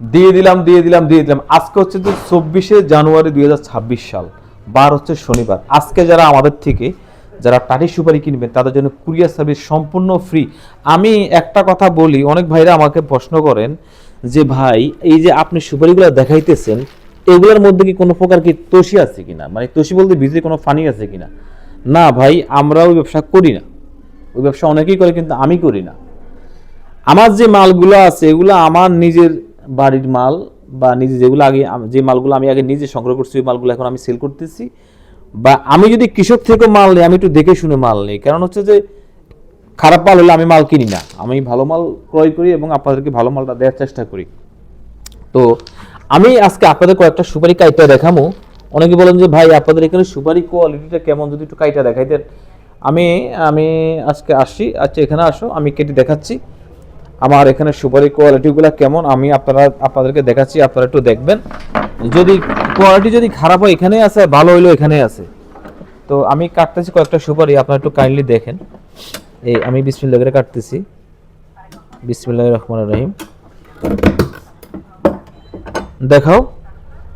দিয়ে দিলাম দিয়ে দিলাম দিয়ে দিলাম। আজকে হচ্ছে যে চব্বিশে জানুয়ারি দুই হাজার ছাব্বিশ সাল। বার হচ্ছে শনিবার। আজকে যারা আমাদের থেকে যারা টাটি সুপারি কিনবেন, তাদের জন্য কুরিয়ার সার্ভিস সম্পূর্ণ ফ্রি আমি একটা কথা বলি, অনেক ভাইরা আমাকে প্রশ্ন করেন যে, ভাই, এই যে আপনি সুপারিগুলো দেখাইতেছেন, এগুলোর মধ্যে কি কোনো প্রকার কি তোষি আছে কিনা? মানে তোষি বলতে ভিতরে কোনো ফানি আছে কিনা? না, ভাই আমরা ওই ব্যবসা করি না। ওই ব্যবসা অনেকেই করে, কিন্তু আমি করি না। আমার যে মালগুলো আছে, এগুলো আমার নিজের বাড়ির মাল বা নিজে যেগুলো আগে যে মালগুলো আমি আগে নিজে সংগ্রহ করছি, ওই মালগুলো এখন আমি সেল করতেছি। বা আমি যদি কৃষক থেকে মাল নিই, আমি একটু দেখে শুনে মাল নিই। কারণ হচ্ছে যে, খারাপ মাল হলে আমি মাল কিনি না। আমি ভালো মাল ক্রয় করি এবং আপনাদেরকে ভালো মালটা দেওয়ার চেষ্টা করি। তো, আমি আজকে আপনাদের কয়েকটা সুপারি কাইটা দেখামো। অনেকে বলেন যে, ভাই, আপনাদের এখানে সুপারি কোয়ালিটিটা কেমন? যদি একটু কাইটা দেখাইতেন। আমি আমি আজকে আসি। আচ্ছা এখানে আসো। আমি কেটে দেখাচ্ছি। আমার এখানে সুপারি কোয়ালিটিগুলো কেমন, আমি আপনারা, আপনাদেরকে দেখাচ্ছি, আপনারা একটু দেখবেন। যদি কোয়ালিটি যদি খারাপ হয়, এখানেই আছে, ভালো হইলেও এখানেই আছে। তো আমি কাটতেছি কয়েকটা সুপারি, আপনারা একটু কাইন্ডলি দেখেন। এই, আমি বিসমিল্লাহ করে কাটতেছি। বিসমিল্লাহ রহমান রহিম। দেখাও।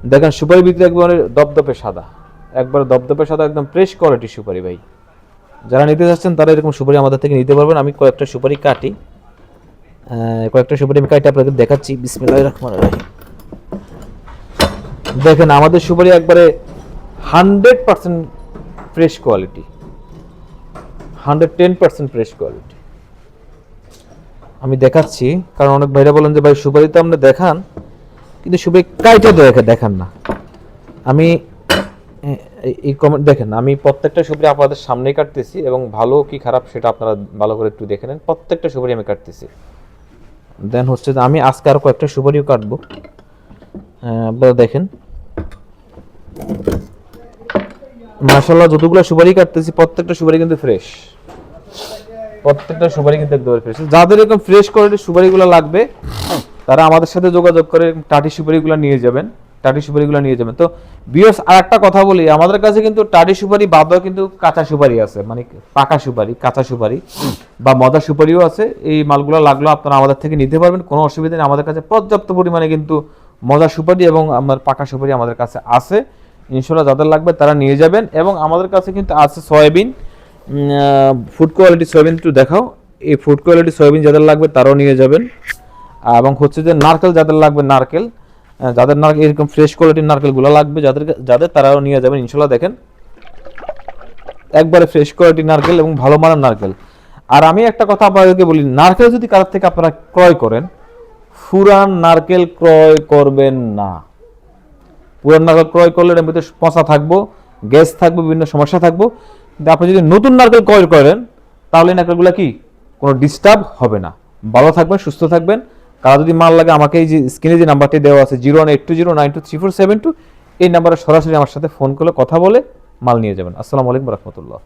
দেখেন সুপারি ভিতরে একবারে দপদপে সাদা। একবার দপদপে সাদা, একদম ফ্রেশ কোয়ালিটি সুপারি, ভাই। যারা নিতে যাচ্ছেন তারা এরকম সুপারি আমাদের থেকে নিতে পারবেন। আমি কয়েকটা সুপারি কাটি। কয়েকটা সুপারি আমি কাটি আপনাদের দেখাচ্ছি। বিসমিল্লাহ রহমান রহিম। দেখেন, আমাদের সুপারি একবারে hundred percent fresh quality. Hundred ten percent fresh quality. আমি দেখাচ্ছি, কারণ অনেক ভাইরা বলেন যে, ভাই, সুপারি তো আপনি দেখান, কিন্তু সুপারি কাইটা দেখে দেখান না। আমি এই- কমেন্ট দেখেন, আমি প্রত্যেকটা সুপারি আপনাদের সামনেই কাটতেছি এবং ভালো কি খারাপ সেটা আপনারা ভালো করে একটু দেখে নেন। প্রত্যেকটা সুপারি আমি কাটতেছি। দেন হচ্ছে আমি আজকে আর কয়েকটা সুপারিও কাটবো। আপনারা দেখেন। মাসাল্লাহ যতগুলো সুপারি কাটতেছি, প্রত্যেকটা সুপারি কিন্তু ফ্রেশ প্রত্যেকটা সুপারি কিন্তু একদম ফ্রেশ যাদের এরকম ফ্রেশ কোয়ালিটির সুপারিগুলো লাগবে, তারা আমাদের সাথে যোগাযোগ করে, টাটি সুপারিগুলো নিয়ে যাবেন। টাটি সুপারিগুলো নিয়ে যাবেন। তো বিয়স আর একটা কথা বলি, আমাদের কাছে কিন্তু টাটি সুপারি বাদও কিন্তু কাঁচা সুপারি আছে মানে পাকা সুপারি, কাঁচা সুপারি বা মদা সুপারিও আছে। এই মালগুলো লাগল আপনারা আমাদের থেকে নিতে পারবেন, কোনো অসুবিধা নেই। আমাদের কাছে পর্যাপ্ত পরিমাণে কিন্তু মজা সুপারি এবং আমার পাকা সুপারি আমাদের কাছে আছে। ইনশাল্লাহ যাদের লাগবে তারা নিয়ে যাবেন এবং আমাদের কাছে কিন্তু আছে সয়াবিন। ফুড কোয়ালিটি সয়াবিন একটু দেখাও। এই ফুড কোয়ালিটি সয়াবিন যাদের লাগবে তারাও নিয়ে যাবেন। এবং হচ্ছে যে নারকেল যাদের লাগবে নারকেল যাদের নারকেল এরকম ফ্রেশ কোয়ালিটির নারকেলগুলো লাগবে, যাদের যাদের তারাও নিয়ে যাবেন, ইনশাল্লাহ দেখেন। একবারে ফ্রেশ কোয়ালিটির নারকেল এবং ভালো মানের নারকেল। আর আমি একটা কথা আপনাদেরকে বলি, নারকেল যদি কারোর থেকে আপনারা ক্রয় করেন ফুরান নারকেল ক্রয় করবেন না। পুরান নারকেল ক্রয় করলে এর ভিতরে পচা থাকব, গ্যাস থাকবে, বিভিন্ন সমস্যা থাকব। কিন্তু আপনি যদি নতুন নারকেল ক্রয় করেন, তাহলে নারকেলগুলো কি? কোনো ডিস্টার্ব হবে না। ভালো থাকবেন, সুস্থ থাকবেন। কারও যদি মাল লাগে আমাকে এই যে স্ক্রিনে যে নাম্বারটি দেওয়া আছে zero one eight two zero nine two three four seven two, এই নাম্বারে সরাসরি আমার সাথে ফোন করে কথা বলে মাল নিয়ে যাবেন। আসসালামু আলাইকুম রহমতুল্লাহ।